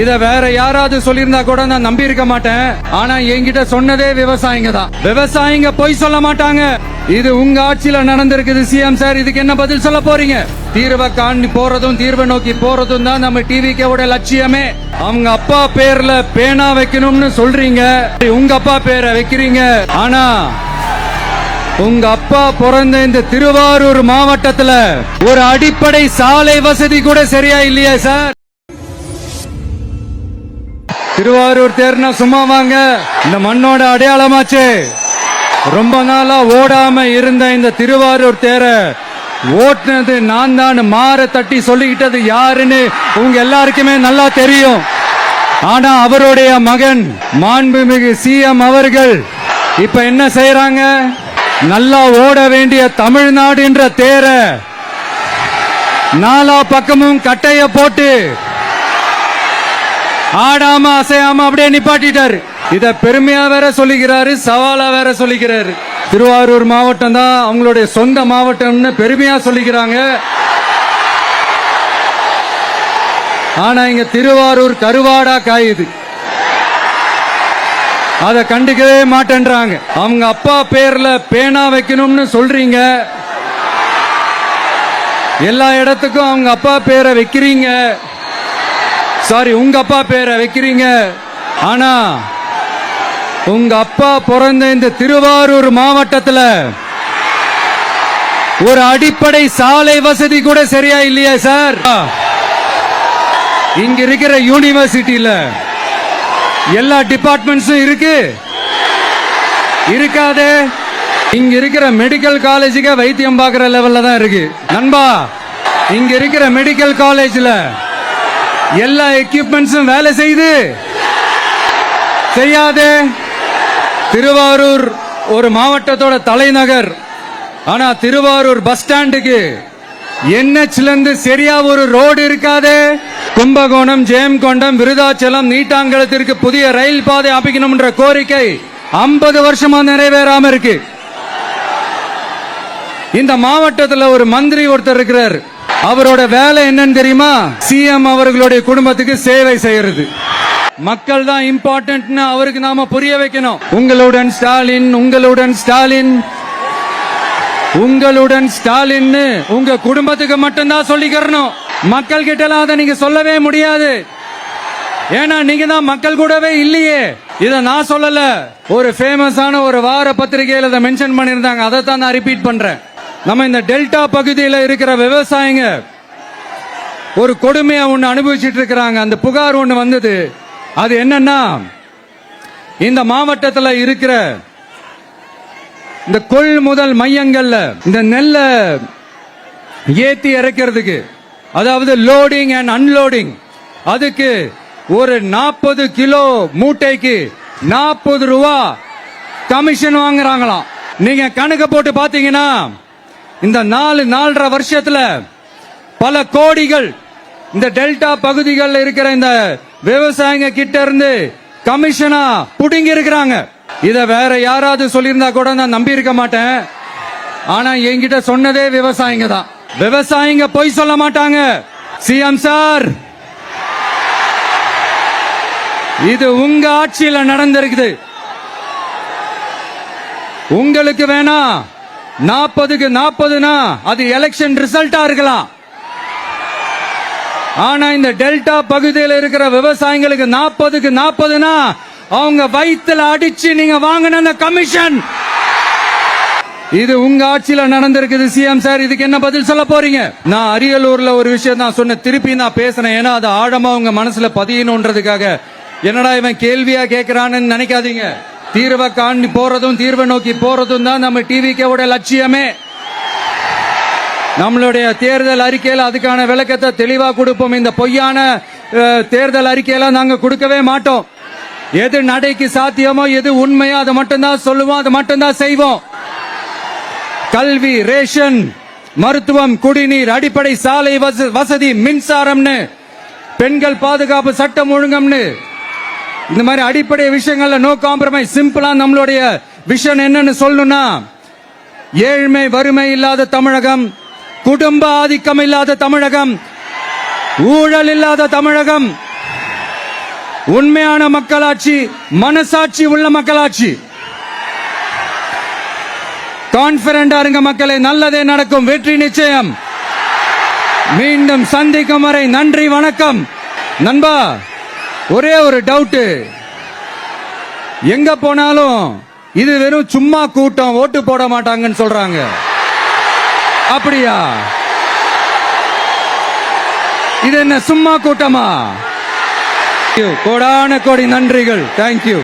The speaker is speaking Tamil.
இத வேற யாராவது சொல்லியிருந்தா கூட நான் நம்பி இருக்க மாட்டேன். ஆனா என்கிட்ட சொன்னதே விவசாயிங்க தான். விவசாயிங்க பொய் சொல்ல மாட்டாங்க. இது உங்க ஆட்சியில நடந்திருக்குது சிஎம் சார் இதுக்கு என்ன பதில் சொல்ல போறீங்க? தீர்வை காண்டி போறதும் தீர்வை நோக்கி போறதும் தான் நம்ம டிவிக்கோட லட்சியமே. அவங்க அப்பா பேர்ல பேனா வைக்கணும்னு சொல்றீங்க. உங்க அப்பா பேரை வைக்கிறீங்க. ஆனா உங்க அப்பா பிறந்த இந்த திருவாரூர் மாவட்டத்துல ஒரு அடிப்படை சாலை வசதி கூட சரியா இல்லையா சார் திருவாரூர் தேர்னா சும்மா வாங்க. இந்த மண்ணோட அடையாளமாச்சு. ரொம்ப நாளா ஓடாம இருந்த இந்த திருவாரூர் தேர ஓட்டுனது நான் தான். மாற தட்டி சொல்லிக்கிட்டது யாருன்னு உங்க எல்லாருக்குமே நல்லா தெரியும். ஆனா அவருடைய மகன் மாண்புமிகு சிஎம் அவர்கள் இப்ப என்ன செய்யறாங்க நல்லா ஓட வேண்டிய தமிழ்நாடுன்ற தேர நாலா பக்கமும் கட்டைய போட்டு ஆடாம அசையாம அப்படியே நிப்பாட்டிட்டாரு. இத பெருமையா வேற சொல்லிக்கிறாரு சவாலா வேற சொல்லிக்கிறாரு. திருவாரூர் மாவட்டம் தான் அவங்களுடைய சொந்த மாவட்டம்னு பெருமையா சொல்லிக்கிறாங்க. ஆனா இங்க திருவாரூர் கருவாடா காயுது. அதை கண்டுக்கவே மாட்டேன்றாங்க. அவங்க அப்பா பேர்ல பேனா வைக்கணும்னு சொல்றீங்க. எல்லா இடத்துக்கும் அவங்க அப்பா பேரை வைக்கிறீங்க. சாரி உங்க அப்பா பேரை வைக்கிறீங்க. ஆனா உங்க அப்பா பிறந்த இந்த திருவாரூர் மாவட்டத்துல ஒரு அடிப்படை சாலை வசதி கூட சரியா இல்லையா சார். இங்க இருக்கிற யூனிவர்சிட்டியில எல்லா டிபார்ட்மெண்ட்ஸும் இருக்கு. இருக்காதே. இங்க இருக்கிற மெடிக்கல் காலேஜுக்கு வைத்தியம் பார்க்குற லெவல்ல தான் இருக்கு. நண்பா இங்க இருக்கிற மெடிக்கல் காலேஜ்ல எல்லா எக்யூப்மெண்ட்ஸும் வேலை செய்யுது செய்யாதே. திருவாரூர் ஒரு மாவட்டத்தோட தலைநகர். ஆனா திருவாரூர் பஸ் ஸ்டாண்டுக்கு என்ஹெச்ல சரியா ஒரு ரோடு இருக்காதே. கும்பகோணம் ஜெயம்கொண்டம் விருதாச்சலம் நீட்டாங்கலத்திற்கு புதிய ரயில் பாதை அமைக்கணும்ன்ற கோரிக்கை 50 வருஷமா நிறைவேறாம இருக்கு. இந்த மாவட்டத்தில் ஒரு மந்திரி ஒருத்தர் இருக்கிறார். அவரோட வேலை என்னன்னு தெரியுமா? சிஎம் அவர்களுடைய குடும்பத்துக்கு சேவை செய்யறது. மக்கள் தான் இம்பார்ட்டன்ட்னு அவருக்கு நாம புரிய வைக்கணும். உங்களுடன் ஸ்டாலின் உங்களுடன் ஸ்டாலின். உங்களுடன் ஸ்டாலின் உங்க குடும்பத்துக்கு மட்டும்தான் சொல்லிக்கிறணும். மக்கள் கிட்ட எல்லாம் அதை நீங்க சொல்லவே முடியாது. ஏன்னா நீங்க தான் மக்கள் கூடவே இல்லையே. இத நான் சொல்லல. ஒரு ஃபேமஸான ஒரு வார பத்திரிகையில இதை மென்ஷன் பண்ணியிருந்தாங்க. அதை தான் நான் ரிப்பீட் பண்றேன். நம்ம இந்த டெல்டா பகுதியில் இருக்கிற விவசாயிங்க ஒரு கொடுமையை ஒன்று அனுபவிச்சுட்டு இருக்கிறாங்க. அந்த புகார் ஒன்று வந்தது. அது என்னன்னா இந்த மாவட்டத்தில் இருக்கிற இந்த கொள்முதல் மையங்கள்ல இந்த நெல்லை ஏத்தி இறக்கிறதுக்கு அதாவது லோடிங் அண்ட் அன்லோடிங் அதுக்கு ஒரு நாற்பது கிலோ மூட்டைக்கு நாற்பது ரூபா கமிஷன் வாங்குறாங்களாம். நீங்க கணக்கு போட்டு பாத்தீங்கன்னா இந்த நாலு நாலரை வருஷத்துல பல கோடிகள் இந்த டெல்டா பகுதிகளில் இருக்கிற இந்த விவசாயிங்க கிட்ட இருந்து கமிஷனா புடுங்கி இருக்கிறாங்க இத வேற யாராவது சொல்லியிருந்தா கூட நான் நம்பி இருக்க மாட்டேன். ஆனா என்கிட்ட சொன்னதே விவசாயிங்க தான். விவசாயிங்க பொய் சொல்ல மாட்டாங்க. CM sir! இது உங்க ஆட்சியில நடந்திருக்குது. உங்களுக்கு வேணா நாற்பதுக்கு நாற்பதுனா அது எலெக்ஷன் ரிசல்ட்டா இருக்கலாம். ஆனா இந்த டெல்டா பகுதியில் இருக்கிற விவசாயிகளுக்கு நாற்பதுக்கு நாற்பதுனா அவங்க வயிற்றுல அடிச்சு நீங்க வாங்கின அந்த கமிஷன் இது உங்க ஆட்சியில நடந்திருக்குது சிஎம் சார் இதுக்கு என்ன பதில் சொல்ல போறீங்க? நான் அரியலூர்ல ஒரு விஷயம் தான் சொன்ன திருப்பி நான் பேசுறேன். ஏன்னா அது ஆழமா உங்க மனசுல பதியணுன்றதுக்காக. என்னடா இவன் கேள்வியா கேட்கிறான்னு நினைக்காதீங்க. தீர்வை காண்டி போறதும் தீர்வை நோக்கி போறதும் தான் நம்ம டிவிக்கோட லட்சியமே. நம்மளுடைய தேர்தல் அறிக்கையில் அதுக்கான விளக்கத்தை தெளிவா கொடுப்போம். இந்த பொய்யான தேர்தல் அறிக்கையெல்லாம் நாங்க கொடுக்கவே மாட்டோம். எது நடைக்கு சாத்தியமோ எது உண்மையோ அதை மட்டும்தான் சொல்லுவோம் அதை மட்டும்தான் செய்வோம். கல்வி ரேஷன் மருத்துவம் குடிநீர் அடிப்படை சாலை வச- வசதி மின்சாரம்னு பெண்கள் பாதுகாப்பு சட்டம் ஒழுங்கம்னு இந்த மாதிரி அடிப்படை விஷயங்கள்ல நோ காம்ப்ரமைஸ் சிம்பிளா நம்மளுடைய விஷன் என்னன்னு சொல்லணும்னா ஏழ்மை வறுமை இல்லாத தமிழகம் குடும்ப ஆதிக்கம் இல்லாத தமிழகம் ஊழல் இல்லாத தமிழகம் உண்மையான மக்களாட்சி மனசாட்சி உள்ள மக்களாட்சி. கான்பிடண்டா இருங்க மக்களே நல்லதே நடக்கும் வெற்றி நிச்சயம். மீண்டும் சந்திக்கும் வரை நன்றி வணக்கம். நண்பா. ஒரே ஒரு டவுட்டு எங்க போனாலும் இது வெறும் சும்மா கூட்டம் ஓட்டு போட மாட்டாங்கன்னு சொல்றாங்க. அப்படியா? இது என்ன சும்மா கூட்டமா? கோடான கோடி நன்றிகள். தேங்க்யூ